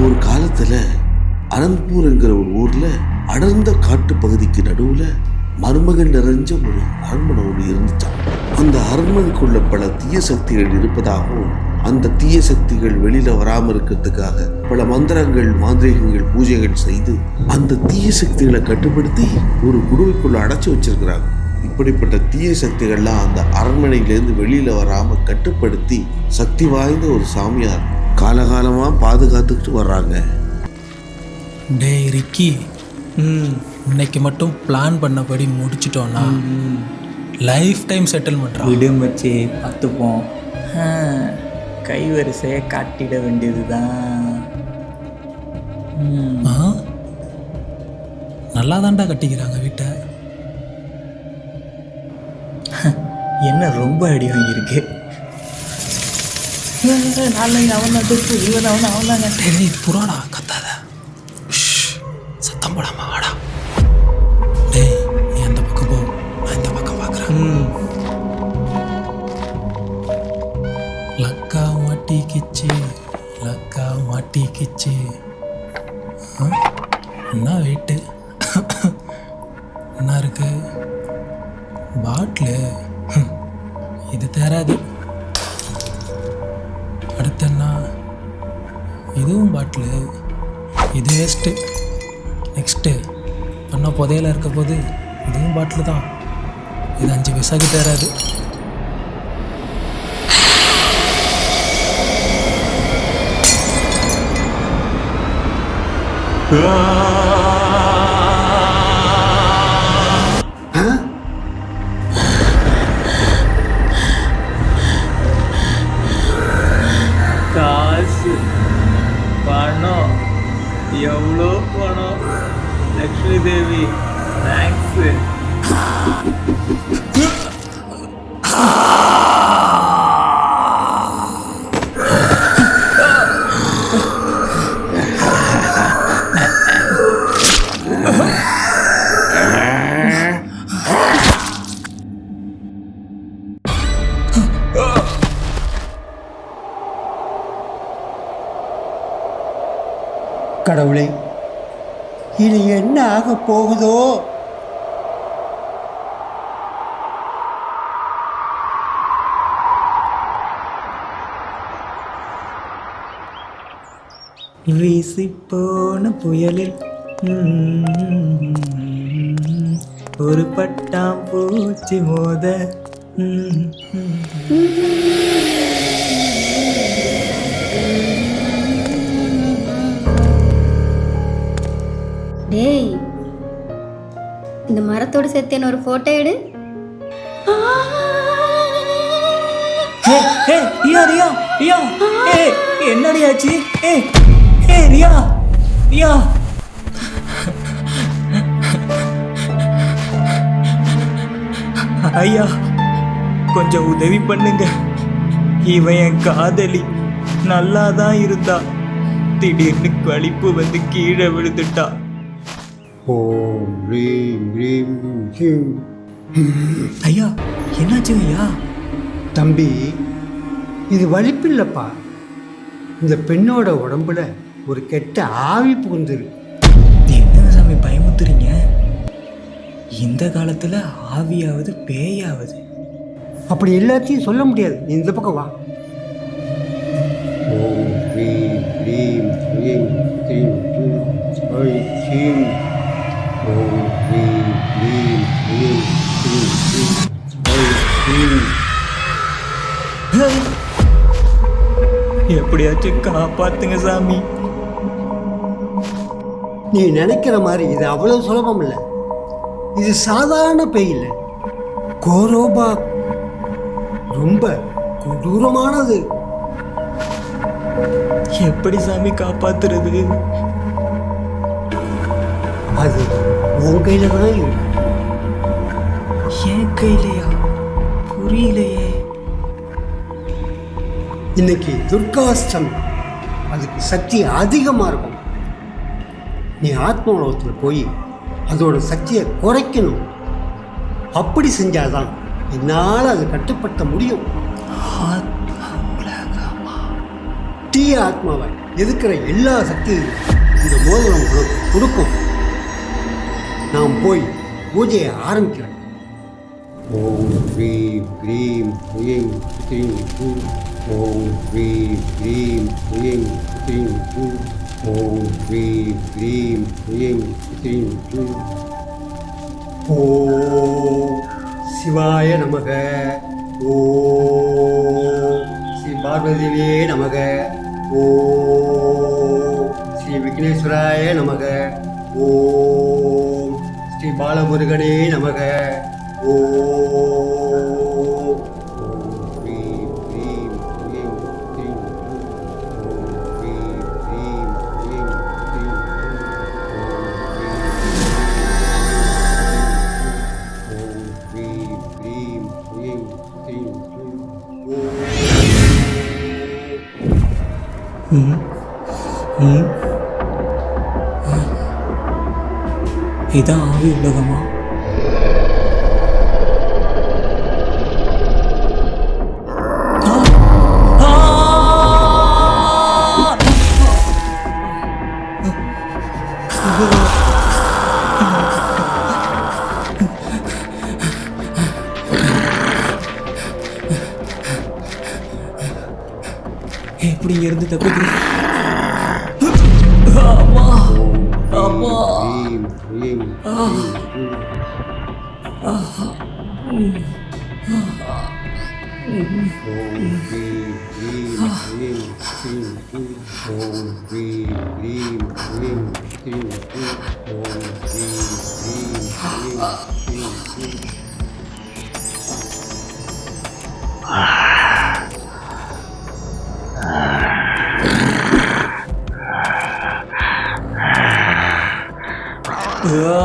ஒரு காலத்துல அனந்த்பூர் என்கிற ஒரு ஊர்ல அடர்ந்த காட்டு பகுதிக்கு நடுவுல மருமகன் நிறைஞ்ச ஒரு அரண்மனை ஒன்று இருந்துச்சான் அந்த அரண்மனைக்குள்ள பல தீய சக்திகள் இருப்பதாகவும் அந்த தீய சக்திகள் வெளியில வராம இருக்கிறதுக்காக பல மந்திரங்கள் மாந்திரிகங்கள் பூஜைகள் செய்து அந்த தீய சக்திகளை கட்டுப்படுத்தி ஒரு குடுவைக்குள்ள அடைச்சி வச்சிருக்கிறாங்க. இப்படிப்பட்ட தீய சக்திகள்லாம் அந்த அரண்மனையிலேருந்து வெளியில வராம கட்டுப்படுத்தி சக்தி வாய்ந்த ஒரு சாமியார் காலகாலமா பாதுகாத்துக்கிட்டு வர்றாங்க. டேய் ரிக்கி. இன்னைக்கு மட்டும் பிளான் பண்ணபடி முடிச்சிட்டோன்னா லைஃப் டைம் செட்டில்மெண்ட்ரா விடுமச்சு பார்த்துப்போம். ஆ, கைவரிசையை காட்டிட வேண்டியதுதான். ம், ஆ? நல்லா தான்டா கட்டிக்கிறாங்க வீட்டை. என்ன ரொம்ப அடி வாங்கியிருக்கு. நாளைக்கு அவன் நட்டு இவன் அவன் அவன் தாங்க டேய், புறாடா கத்தாத சத்தம் போடாம வாடா டேய் நீ அந்த பக்கம் போ நான் இந்த பக்கம் பார்க்குறேன் லக்கா மாட்டிக்கிச்சு லக்கா மாட்டிக்கிச்சு இதுவும் பாட்டிலு. இது வேஸ்ட்டு நெக்ஸ்ட்டு பண்ண புதையில இருக்க போது இதுவும் பாட்டில் தான். இது அஞ்சு பைசாக்கு தேராது. Ah! லக்ஷ்மி தேவி தேங்க்ஸு கடவுளே இது என்ன ஆக போகுதோ? வீசி போன புயலில் ஒரு பட்டாம் பூச்சி மோத இந்த மரத்தோடு சேர்த்து என்ன ஒரு ஃபோட்டோ எடு. ஹே ஹே ரியா ரியா ரியா. ஏ என்னடி ஆச்சு? ஏ ஏ ரியா ரியா. ஐயா கொஞ்சம் உதவி பண்ணுங்க. இவன் என் காதலி. நல்லா தான் இருந்தா. திடீர்னு கழிப்பு வந்து கீழே விழுந்துட்டா. ஓம் ரீம் ரீம் ஹீம். ஐயா என்னாச்சுங்க ஐயா? தம்பி இது வலிப்பில்லைப்பா. இந்த பெண்ணோட உடம்புல ஒரு கெட்ட ஆவி புகுந்துருக்கு என்னங்க சாமி பயமுத்துறீங்க இந்த காலத்துல ஆவியாவது பேயாவது. அப்படி எல்லாத்தையும் சொல்ல முடியாது. நீ இந்த பக்கம் வா. ஓம் ரீம் ரீம் ஹீம் ஹீம் ஹீம். எப்படியாச்சும் காப்பாத்துங்க சாமி. நீ நினைக்கிற மாதிரி இது அவ்வளவு சுலபம் இல்லை. இது சாதாரண பேய் இல்லை. கோரோபா ரொம்ப கொடூரமானது. எப்படி சாமி காப்பாத்துறது? அது உன் கையில தான் இருக்கு. என் கையிலையா? புரியலையே. இன்னைக்கு துர்காஷ்டமி அதுக்கு சக்தி அதிகமாக இருக்கும். நீ ஆத்ம உலகத்தில் போய் அதோட சக்தியை குறைக்கணும். அப்படி செஞ்சாதான் என்னால் அதை கட்டுப்படுத்த முடியும். ஆத்மா தீய ஆத்மாவை இருக்கிற எல்லா சக்தியும் இந்த மோதிரம் கொடுக்கும். நாம் போய் பூஜையை ஆரம்பிக்கிறேன் ஓ. ஸ்ரீம் க்ரீம் ह्रीं क्रीं ஹூம் ॐ ஸ்ரீம் க்ரீம் ह्रीं क्रीं ஹூம் ॐ ஸ்ரீம் க்ரீம் ह्रीं क्रीं ஹூம் ஓம் சிவாய நமக ஓ ஸ்ரீ பார்வதியே நமக ஓ ஸ்ரீ விக்னேஸ்வராய நமக ஓ ஸ்ரீ பாலமுருகனே நமக ஓ இதான் ஆவி உலகமா எப்படி இங்க இருந்து தப்பிக்கிறேன் 아. Ooh.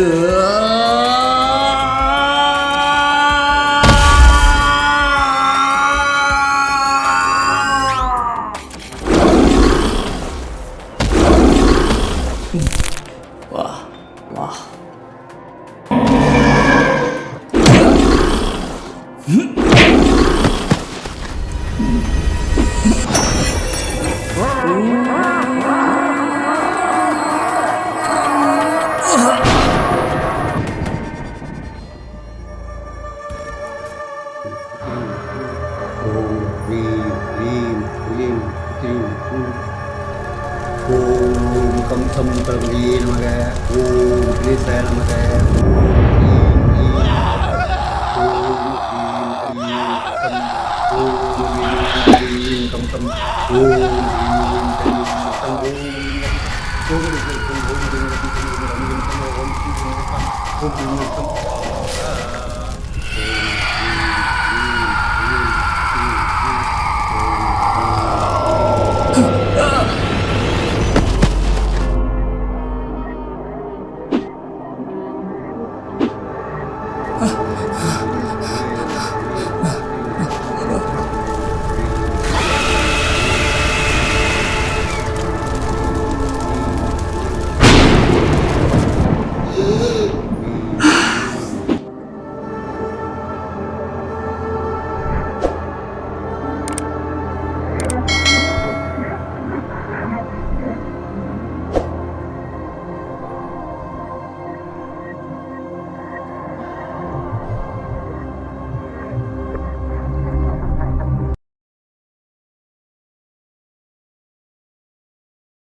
끝. பிரபுவே நமக ஓம் கிரீசாய நமக ஓம் ஓம் ஓம் ஓம்